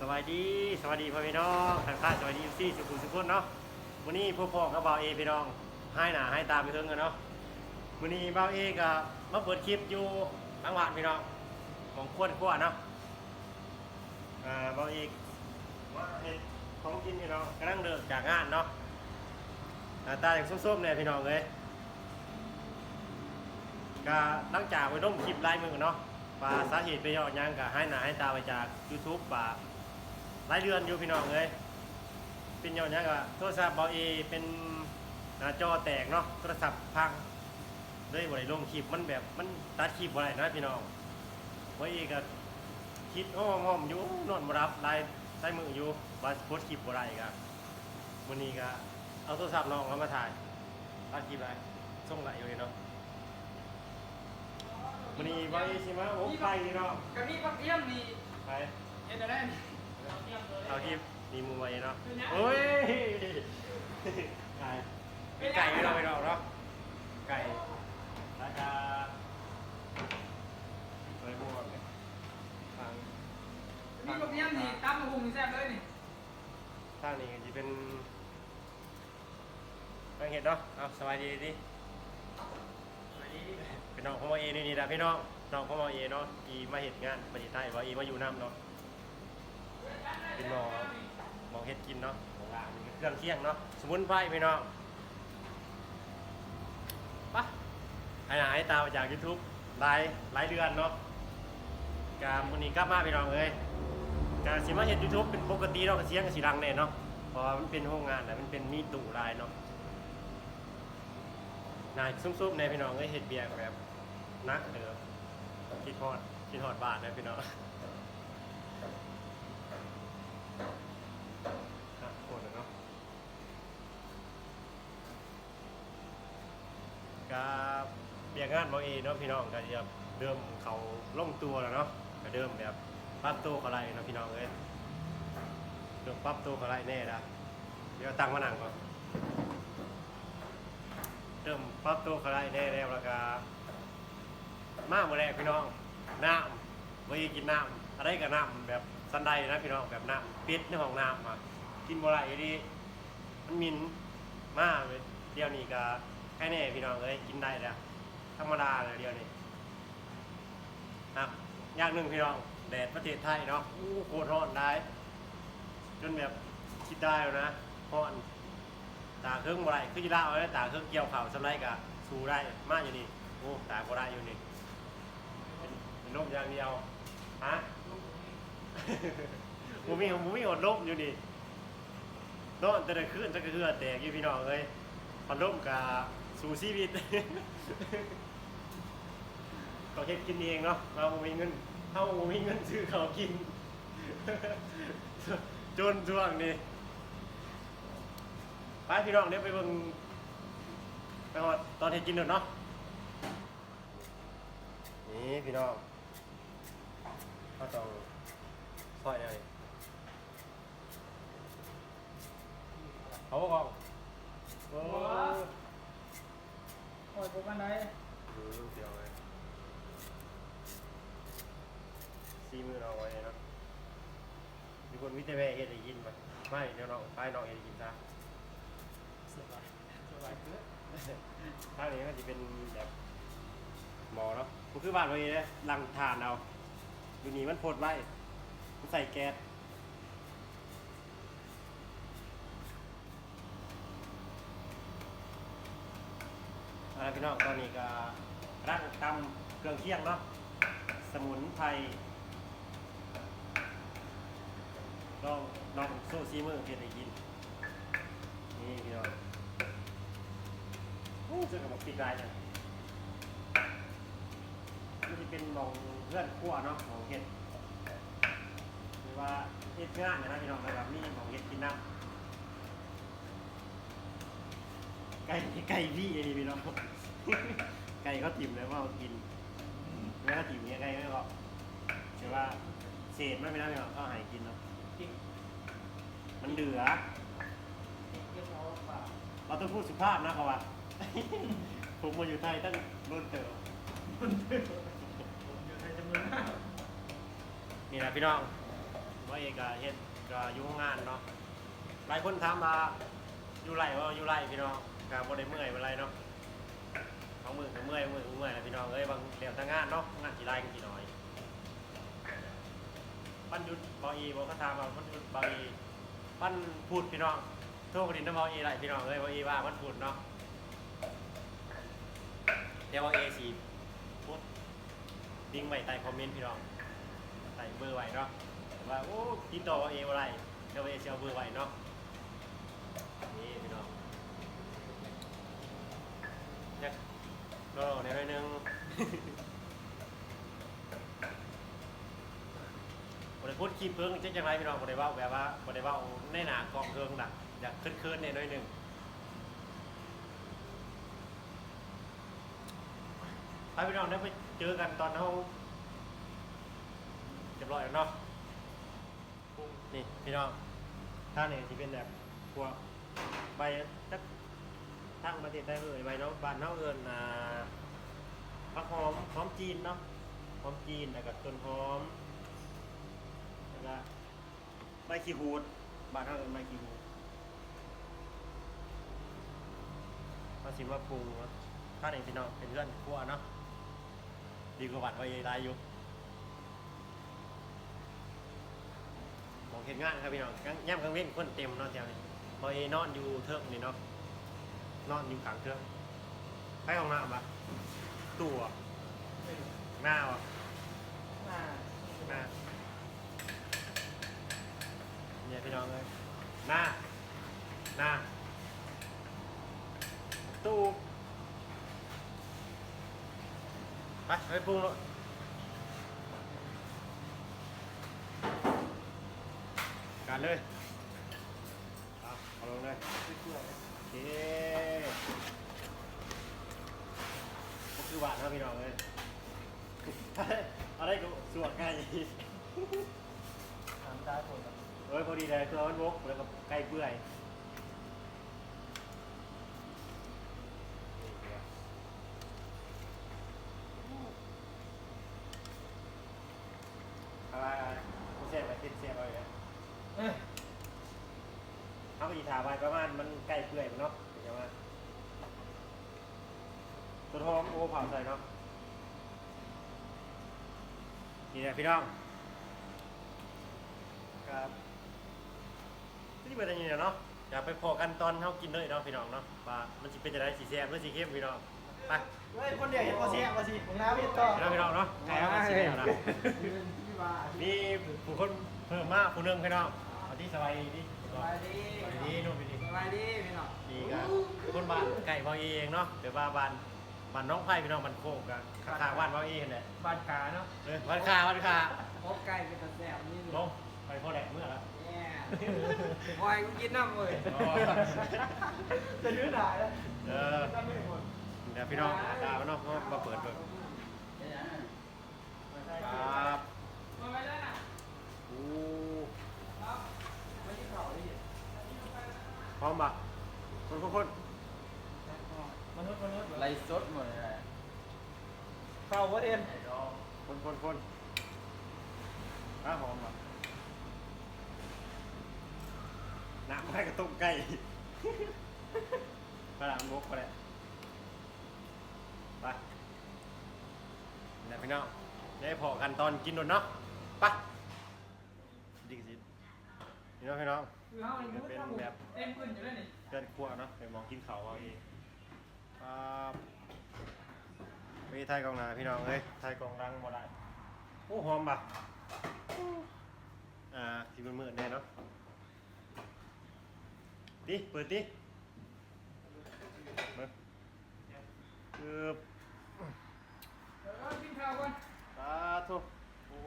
สวัสดีสวัสดีพ่อพี่น้องทางค่ายสวัสดีซี่สุขุมสุขุนเนาะวันนี้พวกพ่อกับบ่าวเอพี่น้องให้หนาให้ตามไปเพิ่งกันเนาะวันนี้บ่าวเอกับมาเปิดคลิปอยู่ทั้งวันพี่น้องของขวดขวดเนาะอ่าบ่าวเอกว่าเฮ็ดของกินพี่น้องกำลังเดินจากงานเนาะตาอย่างส้มๆเนี่ยพี่น้องเลยก็หลังจากไปร่มคลิปไลน์มือเนาะว่าสาเหตุไปยอดยังก็ให้หนาให้ตาไปจาก YouTube ป่า หลายเดือนอยู่พี่น้องเลยเป็นยอดยังก็โทรศัพท์เบาเอเป็นหน้าจอแตกเนาะโทรศัพท์พังเลยบ่ได้ลงคลิปมันแบบมันตัดคลิปบ่ได้นะพี่น้องเบาเอก็คิดอ้อมๆอยู่นอนบ่รับลายใช้มืออยู่ว่าสิโพสต์คลิปบ่ได้ก็มื้อนี้ก็เอาโทรศัพท์น้องเขามาถ่ายตัดคลิปได้ส่งไหลอยู่เลยเนาะมื้อนี้เบาเอสิมาโอ้ไปพี่น้องกะนี่ปักเทียมนี่ไปเฮ็ดได้นี่ปักเทียม เลยเอาคลิปมีมือไว้เนาะเป็นไงโอ้ยไก่ไก่ไม่เราไม่เราเนาะไก่ราคาเฮ้ยบวกเนี่ยทางนี่ปักเทียมนี่ตามมาหุงนี่แซ่บเลยนี่ทางนี้ก็จะเป็นทางเห็ดเนาะเอาสบายดีดิสวัสดีเป็นน้องของหมอเอนี่นี่นะพี่น้องน้องของหมอเอเนาะอีมาเห็ดงานประเทศไทยว่าอีมาอยู่น้ำเนาะ เป็นหมอหมอเฮ็ดกินเนาะของร้านนี่เครื่องเคียงเนาะสมุนไพรพี่น้องปะให้หาให้ตามจาก YouTube หลายหลายเดือนเนาะการมื้อนี้กลับมาพี่น้องเอ้ยการสิมาเฮ็ด YouTube เป็นปกติเนาะเสียงก็สิดังแน่เนาะเพราะมันเป็นโรงงานน่ะมันเป็นมีตู้ลายเนาะนายซุ่มๆในพี่น้องเอ้ยเฮ็ดเบียร์แบบนักเด้อคิดฮอดคิดฮอดบานนะพี่น้อง อะโคตรเนาะก็ เบียกงานบอเอเนาะพี่น้องก็จะเริ่มเขาล่งตัวแล้วเนาะก็เริ่มแบบปรับตัวเขาไรเนาะพี่น้องเอ้ยเริ่มปรับตัวเขาไรแน่ละเดี๋ยวตั้งมานั่งก่อนเริ่มปรับตัวเขาไรแน่แล้วแล้วก็มาเมื่อแรกพี่น้องน้ำบอเอกินน้ำอะไรกับน้ำแบบสันไดนะพี่น้องแบบน้ำปิดในห้องน้ำอะกินบ่ไรดีมันมินมากเดี๋ยวนี้ก็แค่แนี้พี่น้องเอ้ยกินได้แล้ว ธรรมดาเลยเดียวนี้ครับอย่างหนึ่งพี่น้องแดดประเทศไทยเนาะอู้โคตรร้อนได้ จนแบบคิดได้แล้วนะร้อนตาเครื่องบ่ไรคือจีราเอาไว้ตาเครื่องเกี่ยวข่าวสำไรกะสู้ได้มากอยู่นี่โอ้ตาบ่ได้อยู่นี่เป็นลมอย่างเดียวฮะมูมีมูมีอดลมอยู่นี่นอนแต่ละคืนจะกระเฮือแตกอยู่พี่น้องเลยพันลมกับสู่ชีวิต เฮ็ดกินเองเนาะเราบ่มีเงินเฮาบ่มีเงินซื้อข้าวกิน จนช่วงนี้ไปพี่น้องเดี๋ยวไปเบิ่งไปฮอดตอนเฮ็ดกินเด้อเนาะนี่พี่น้องเขาต้องซอยอะไรเขาบอกว่าโอ้โอ้ยบ่กันไดดูเดียวเลย ซีมือเราไว้เนาะมีคนวิทยาแม่เฮ็ดได้ยินปะไม่เดี๋ยวน้องไปน้องเฮ็ดได้ยินซะสบายสบายเด้อทางนี้ก็จะเป็นแบบหมอเนาะมันคือบ้านเราเองเลยลังทานเอาอยู่นี่มันโพดไว้มันใส่แก๊สเอาละพี่น้องตอนนี้ก็ร่างตำเครื่องเคียงเนาะสมุนไพร ลองลองโซ่ซีมือเพียรได้ยิน นี่พี่น้องโอ้ซื้อกับบอกปิดได้เลยมันจะเป็นหมองเพื่อนขั้วเนาะหมองเห็ดหรือว่าเห็ดงานนะพี่น้องแบบนี้หมองเห็ดกินน้ำไก่ไก่พี่ไอ้นี่พี่น้องไก่เขาถิ่มเลยว่าเอากินไม่เขาถิ่มเนี่ยไก่ไม่ก็แต่ว่าเศษไม่เป็นไรพี่น้องเขาใหายกินเนาะจริงมัน เดือ เราต้องพูดสุภาพนะเขาว่าผมมาอยู่ไทยตั้งโดนเต๋อผมอยู่ในจำนวนมากนี่นะพี่น้องไว้เอกเฮ็ดก็อยู่โรงงานเนาะหลายคนถามว่าอยู่ไรว่าอยู่ไรพี่น้องก็บ่ได้เมื่อยบ่ไรเนาะบางมือก็เมื่อยมือก็เมื่อยนะพี่น้องเอ้ยบางเรียนทางงานเนาะงานกี่ไรกันกี่น้อยปั้นยุดบออีบอกเขาถามว่าปั้นยุดบอี พันพูดพี่น้องโทษกดินน้ำเออไรพี่น้องเอ้ยบออีว่าปั้นพูดเนาะเดี๋ยวบอเอสีพูดดิ้งไว้ใต้คอมเมนต์พี่น้องใส่เบอร์ไว้เนาะว่าโอ้ติดต่อเอวอะไรเดี๋ยวเอเชียเบอร์ไว้เนาะนี่พี่น้องเนี่ยรอในหน่อยหนึง พี่เพิ่งจะยังไงพี่น้องบริว่าแบบว่าบริว่าในหนากองเพิ่งดักอยากขึ้นขึ้นๆในหน่อยหนึ่งไปพี่น้องได้ไปเจอกันตอนเขาเรียบร้อยแล้วเนาะนี่พี่น้องท่าเนี่ยที่เป็นแบบพวกใบจักทั้งประเทศได้เลยใบเนาะบานเนาะเอิญอ่าผักหอมหอมจีนเนาะหอมจีนแล้วก็ต้นหอม แล้วก็ใบขี้หูดบ้านเขาเอิ้นใบขี้หูดมาชิมว่าปรุงเนาะถ้าในพี่น้องเป็นเพื่อนครัวเนาะดีกว่าบัตรไว้ได้อยู่ของเห็นงานครับพี่น้องกลางย่ำกลางเว้นคนเต็มเนาะแถวนี้พอเอนอนอยู่เทิงนี่เนาะนอนอยู่ขางเทิงไปห้องน้ำปะตัวหน้าวะหน้า หน้า เนี่ย พี่น้องเลยหน้าหน้าตู้ไปไปปรุงเลยการเลยเอาเอาลงเลยโอเคก็คือหวานนะพี่น้องเลยอะไรก็สวดง่ายถามตาผมอะ เอ้ยพอดีเลยตัวมันวกแล้วก็ใกล้เปื่อยอะไรไม่ใช่ไปติดเสียบอะไรนะเอ้ยเขาไปถาไปประมาณมันใกล้เปื่อยมันเนาะเดี๋ยวมาตัวทองโอ้เผาใส่เนาะนี่แหละพี่น้องครับ ที่เป็นยังไงเนาะอยากไปพอกันตอนเขากินเลยเนาะพี่น้องเนาะว่ามันจะเป็นจะได้สีแซ่บหรือสีเข้มพี่น้องไปเฮ้ยคนเดียวเห็นว่าเสียว่าสิของน้าพี่ต่อพี่น้องพี่น้องเนาะแอบมาสีแล้วนะพี่ว่ามีผู้คนเพิ่มมากผู้หนึงพี่น้องเอาที่สบายดีสบายดีสบายดีนู่นไปดี สบายดีพี่น้องดีครับคนบ้านไก่เบาเองเนาะเดี๋ยวบ้านบ้านบ้านน้องไผ่พี่น้องบ้านโคกกันข้างๆบ้านเบาเองเนี่ยบ้านกาเนาะเออบ้านคาบ้านคาพบไก่เป็นตะแสบนี่ลงไปพ่อแดกเมื่อแล้ว แย่บอยกูกินน้ำเลยอ๋อ จะยืดได้แล้วเออตั้งไม่หมดเดี๋ยวพี่น้องดาพี่น้องมาเปิดเปิดครับมาไปแล้วนะโอ้ครับไม่ที่เขาดิพร้อมปะคนคนคนมนุษย์มนุษย์ไล่สดหมดเลยเข้าวัดเอ็นคนคนคนข้าหอมปะน้ำ ให้กระตุ้มไก่กระดาษมุกไปเลยไปเดี๋ยวพี่น้องได้พอกันตอนกินนนเนาะไปดีสิพี่น้องพี่น้องคือเขาเนี่ยเป็นแบบเต็มขึ้นอยู่แล้วนี่เกินขั้วเนาะไปมองกินเขาเอาเองครับไปไทยกองนาพี่น้องเอ้ยไทยกองรังบ่ได้โอ้หอมปะอ่าที่มันมืดๆแน่เนาะ ดิเปิดดิเบิ่งคือเออกินข้าวก่อนสาธุโอ้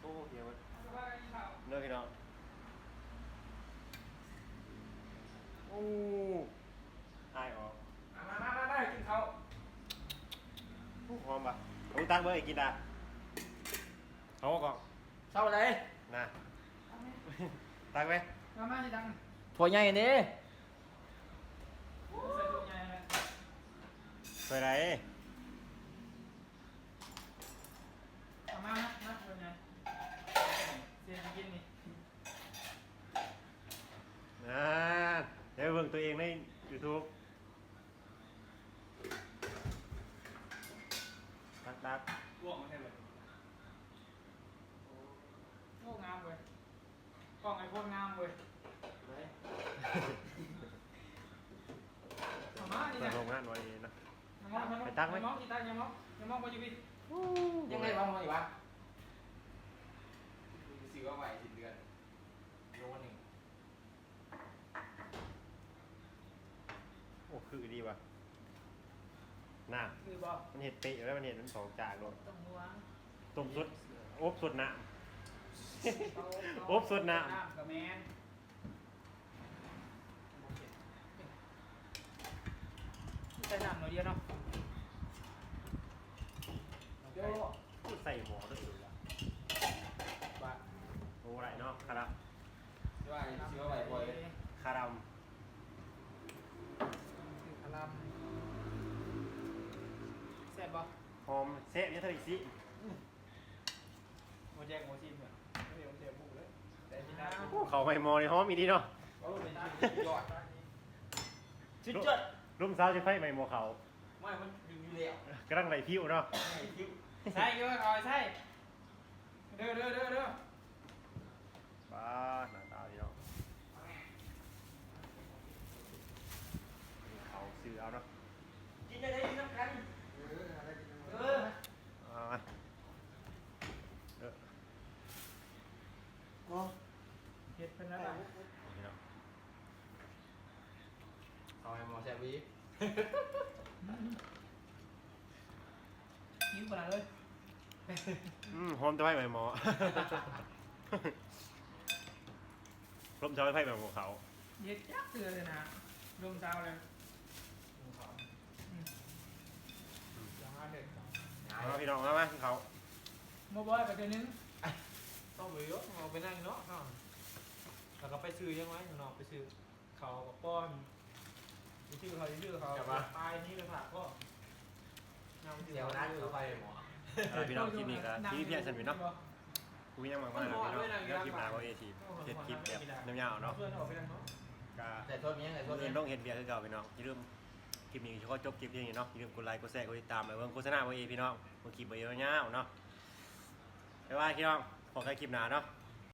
โอ้เดี๋ยวเว้ยสบายกินข้าวเลิกพี่น้องโอ้อายออกมามามาได้กินข้าวโอ้หอมปะเอาตักเบอร์อีกกินดาเอาก่อนเช้าเลยนะ ตักไหมมามาสิดังถั่วใหญ่นี่ใไปไหนเอามานะมาเป็นไงเสียงกินนี่นะเดี๋ยวเบิ่งตัวเองใน YouTube ตักตักล่วงมาแท้เลยโอ้งามเว้ยกล้องไอ้โฟนงามเว้ยไหนเอามานี่ตกนงงานไว้นะ ไปตั้งไหมยังมองที่ตั้งยังมองยังมองไปอยู่พี่ยังไงบ้างวะอีวะซื้อว่าไหวสิเดือนโลหนึ่งโอ้คือดีว่ะน่าคือบอกมันเห็ดเปะแล้วมันเห็ดมันสองจากเลยต้องห่วต้มสุดอบสุดน้โอ๊บสุดน้ำน้ำกับแมน ใส่น้ำหน่อยเดียวเนาะเดี๋ยวำพูดใส่หมอด้วยอยู่แล้วบ้าโอ้ไรเนาะคาราซื้อว่าซื้อว่าไหวบ่อยคารามคือคารัมแซ่บบ่หอมเซฟเนี่ยเท่าอีกสิโมแจกโมชิมเนี่ยไม่เดี๋ยวเสียบุกเลยแต่ที่น้โอ้เขาไม่มอในหอมอีดีเนาะก็เป็นชื่อยอดชุดจด รุ่มสาวจะไฟไม่มอเขาไม่มันอยู่อยู่แล้วกำลังไหลผิวเนาะไม่คิ้วำใช่ก็คอยใช่เด้อเด้อเด้อเด้อบ้าหน้าตาดีเนาะเขาซื้อเอาเนาะ กินได้ได้สำคัญ เอออะไรกิน เออ เอามาเออ โอ้ เห็ดเป็นอะไร นี่เนาะ เอาให้หมอแซ วีหิวขนาดเลยอืมหอมจะไฟไม่มอร่มสาวจะไฟไม่มอเขา เย็ดยักษ์เตือเลยนะลมเช้าเลยยังมาเด็ดเอามาพี่น้องมามาเขาโมบอยไปตัวนึงต้องไปยกเอาไปนั่งเนาะเนาะแล้วก็ไปซื้อยังไงเนาะไปซื้อเขากับป้อน ไปซื้อเขาไปซื้อเขาตายนี่เลยค่ะก็นำเดี๋ยวนั้นเขาไปหมอเอาพี่น้องคลิปนี้ก็ที่เพียงสันวินเนาะคุยยังมากมากนะพี่น้องเดี๋ยวคลิปหน้าก็เอทีเฮ็ดคลิปแบบยาวๆเนาะเพื่อนออกไปนั่งเนาะก็แต่โทษนี้แต่โทษเงินี้นต้องเห็นเบียร์คือเก่าพี่น้องอย่าลืมคลิปนี้เฉพาะจบคลิปนี้เนาะอย่าลืมกดไลค์กดแชร์กดติดตามไปเบิ่งโฆษณาบ่เอพี่น้องเบิ่งคลิปบ่เยอะยาวเนาะบ๊ายบายพี่น้องพบกันคลิปหน้าเนาะ